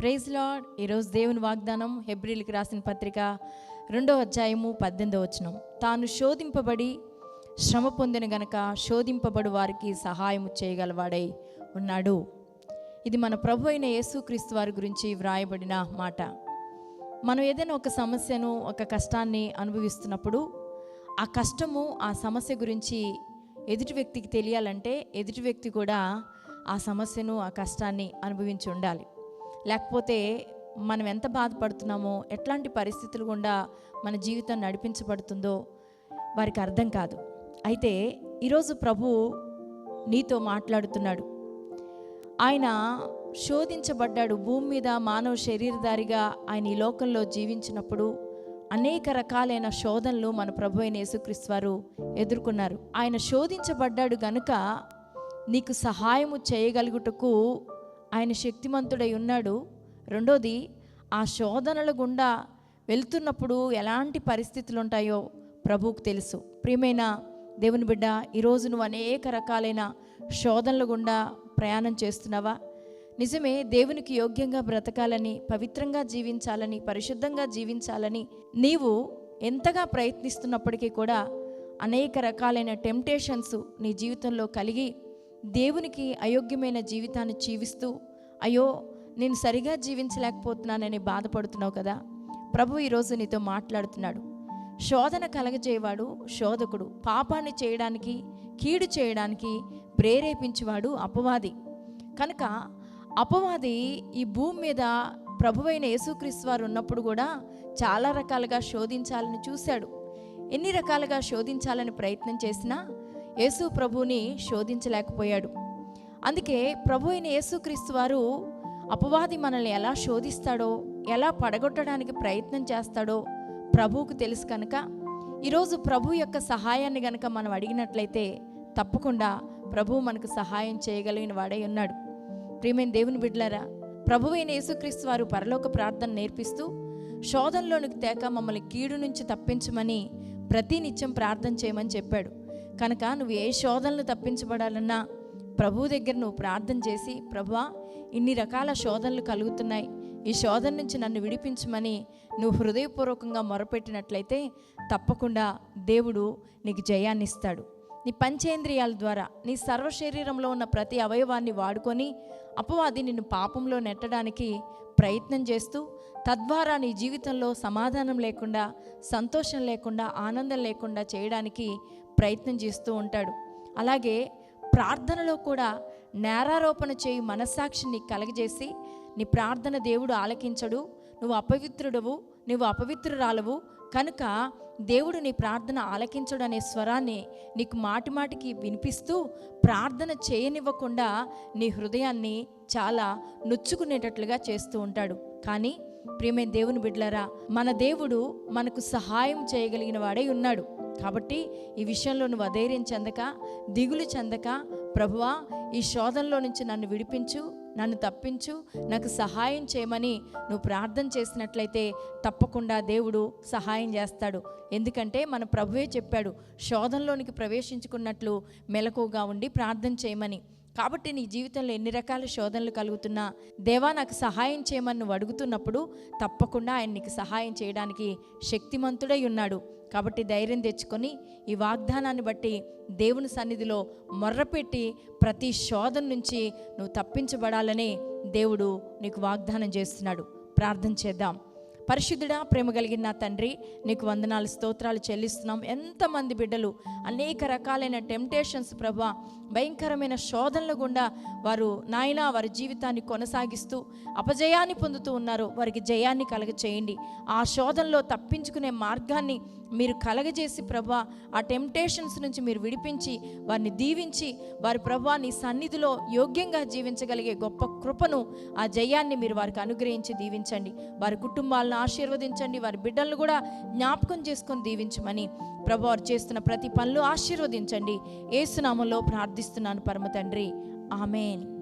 Praise lord ఈరోజు దేవుని వాగ్దానం హెబ్రిల్కి రాసిన పత్రిక రెండో అధ్యాయము పద్దెనిమిదో వచనం. తాను శోధింపబడి శ్రమ పొందిన గనక శోధింపబడు వారికి సహాయము చేయగలవాడై ఉన్నాడు. ఇది మన ప్రభు అయిన యేసుక్రీస్తు వారి గురించి వ్రాయబడిన మాట. మనం ఏదైనా ఒక సమస్యను ఒక కష్టాన్ని అనుభవిస్తున్నప్పుడు ఆ కష్టము ఆ సమస్య గురించి ఎదుటి వ్యక్తికి తెలియాలంటే ఎదుటి వ్యక్తి కూడా ఆ సమస్యను ఆ కష్టాన్ని అనుభవించి ఉండాలి. లేకపోతే మనం ఎంత బాధపడుతున్నామో ఎట్లాంటి పరిస్థితులు గుండా మన జీవితం నడిపించబడుతుందో వారికి అర్థం కాదు. అయితే ఈరోజు ప్రభు నీతో మాట్లాడుతున్నాడు. ఆయన శోధించబడ్డాడు భూమి మీద మానవ శరీరధారిగా ఆయన ఈ లోకంలో జీవించినప్పుడు అనేక రకాలైన శోధనలు మన ప్రభు అయిన యేసుక్రీస్తు వారు ఎదుర్కొన్నారు. ఆయన శోధించబడ్డాడు గనుక నీకు సహాయము చేయగలుగుటకు ఆయన శక్తిమంతుడై ఉన్నాడు. రెండోది ఆ శోధనల గుండా వెళ్తున్నప్పుడు ఎలాంటి పరిస్థితులు ఉంటాయో ప్రభువుకు తెలుసు. ప్రియమైన దేవుని బిడ్డ ఈరోజు నువ్వు అనేక రకాలైన శోధనల గుండా ప్రయాణం చేస్తున్నావా? నిజమే దేవునికి యోగ్యంగా బ్రతకాలని పవిత్రంగా జీవించాలని పరిశుద్ధంగా జీవించాలని నీవు ఎంతగా ప్రయత్నిస్తున్నప్పటికీ కూడా అనేక రకాలైన టెంప్టేషన్స్ నీ జీవితంలో కలిగి దేవునికి అయోగ్యమైన జీవితాన్ని జీవిస్తూ అయ్యో నేను సరిగా జీవించలేకపోతున్నానని బాధపడుతున్నావు కదా? ప్రభు ఈరోజు నీతో మాట్లాడుతున్నాడు. శోధన కలగజేయవాడు శోధకుడు. పాపాన్ని చేయడానికి కీడు చేయడానికి ప్రేరేపించేవాడు అపవాది. కనుక అపవాది ఈ భూమి మీద ప్రభువైన యేసుక్రీస్తు వారు ఉన్నప్పుడు కూడా చాలా రకాలుగా శోధించాలని చూశాడు. ఎన్ని రకాలుగా శోధించాలని ప్రయత్నం చేసినా యేసు ప్రభుని శోధించలేకపోయాడు. అందుకే ప్రభు అయిన యేసుక్రీస్తు వారు అపవాది మనల్ని ఎలా శోధిస్తాడో ఎలా పడగొట్టడానికి ప్రయత్నం చేస్తాడో ప్రభువుకు తెలుసు కనుక ఈరోజు ప్రభు యొక్క సహాయాన్ని గనక మనం అడిగినట్లయితే తప్పకుండా ప్రభు మనకు సహాయం చేయగలిగిన వాడై ఉన్నాడు. ప్రియమైన దేవుని బిడ్డలారా ప్రభు అయిన యేసుక్రీస్తు వారు పరలోక ప్రార్థన నేర్పిస్తూ శోధనలోనికి తేక మమ్మల్ని కీడు నుంచి తప్పించమని ప్రతి నిత్యం ప్రార్థన చేయమని చెప్పాడు. కనుక నువ్వు ఏ శోధనలు తప్పించబడాలన్నా ప్రభు దగ్గర నువ్వు ప్రార్థన చేసి ప్రభా ఇన్ని రకాల శోధనలు కలుగుతున్నాయి. ఈ శోధన నుంచి నన్ను విడిపించమని నువ్వు హృదయపూర్వకంగా మొరపెట్టినట్లయితే తప్పకుండా దేవుడు నీకు జయాన్ని ఇస్తాడు. నీ పంచేంద్రియాల ద్వారా నీ సర్వ శరీరంలో ఉన్న ప్రతి అవయవాన్ని వాడుకొని అపవాది నిన్ను పాపంలో నెట్టడానికి ప్రయత్నం చేస్తూ తద్వారా నీ జీవితంలో సమాధానం లేకుండా సంతోషం లేకుండా ఆనందం లేకుండా చేయడానికి ప్రయత్నం చేస్తూ ఉంటాడు. అలాగే ప్రార్థనలో కూడా నేరారోపణ చేయి మనస్సాక్షిని కలగజేసి నీ ప్రార్థన దేవుడు ఆలకించడు. నువ్వు అపవిత్రుడవు నువ్వు అపవిత్రురాలవు. కనుక దేవుడు నీ ప్రార్థన ఆలకించడు అనే స్వరాన్ని నీకు మాటి మాటికి వినిపిస్తూ ప్రార్థన చేయనివ్వకుండా నీ హృదయాన్ని చాలా నొచ్చుకునేటట్లుగా చేస్తూ ఉంటాడు. కానీ ప్రియమైన దేవుని బిడ్డలరా మన దేవుడు మనకు సహాయం చేయగలిగిన వాడై ఉన్నాడు. కాబట్టి ఈ విషయంలో నువ్వు అధైర్యం చెందక దిగులు చెందక ప్రభువా ఈ శోధనలో నుంచి నన్ను విడిపించు నన్ను తప్పించు నాకు సహాయం చేయమని నువ్వు ప్రార్థన చేసినట్లయితే తప్పకుండా దేవుడు సహాయం చేస్తాడు. ఎందుకంటే మన ప్రభువే చెప్పాడు శోధనలోనికి ప్రవేశించుకున్నట్లు మెలకుగా ఉండి ప్రార్థన చేయమని. కాబట్టి నీ జీవితంలో ఎన్ని రకాల శోధనలు కలుగుతున్నా దేవా నాకు సహాయం చేయమని నువ్వు అడుగుతున్నప్పుడు తప్పకుండా ఆయన నీకు సహాయం చేయడానికి శక్తిమంతుడై ఉన్నాడు. కాబట్టి ధైర్యం తెచ్చుకొని ఈ వాగ్దానాన్ని బట్టి దేవుని సన్నిధిలో మొర్రపెట్టి ప్రతి శోధన నుంచి నువ్వు తప్పించబడాలని దేవుడు నీకు వాగ్దానం చేస్తున్నాడు. ప్రార్థన చేద్దాం. పరిశుద్ధుడా ప్రేమ కలిగిన నా తండ్రి నీకు వందనాలు స్తోత్రాలు చెల్లిస్తున్నాం. ఎంతమంది బిడ్డలు అనేక రకాలైన టెంప్టేషన్స్ ప్రభా భయంకరమైన శోధనల గుండా వారు నాయన వారి జీవితాన్ని కొనసాగిస్తూ అపజయాన్ని పొందుతూ ఉన్నారు. వారికి జయాన్ని కలగ చేయండి ఆ శోధనలో తప్పించుకునే మార్గాన్ని మీరు కలగజేసి ప్రభా ఆ టెంప్టేషన్స్ నుంచి మీరు విడిపించి వారిని దీవించి వారి ప్రభా నీ సన్నిధిలో యోగ్యంగా జీవించగలిగే గొప్ప కృపను ఆ జయాన్ని మీరు వారికి అనుగ్రహించి దీవించండి. వారి కుటుంబాలను ఆశీర్వదించండి. వారి బిడ్డలను కూడా జ్ఞాపకం చేసుకొని దీవించమని ప్రభు వారు చేస్తున్న ప్రతి పనులు ఆశీర్వదించండి. ఏసునామంలో ప్రార్థిస్తున్నాను పరమ తండ్రి. ఆమెన్.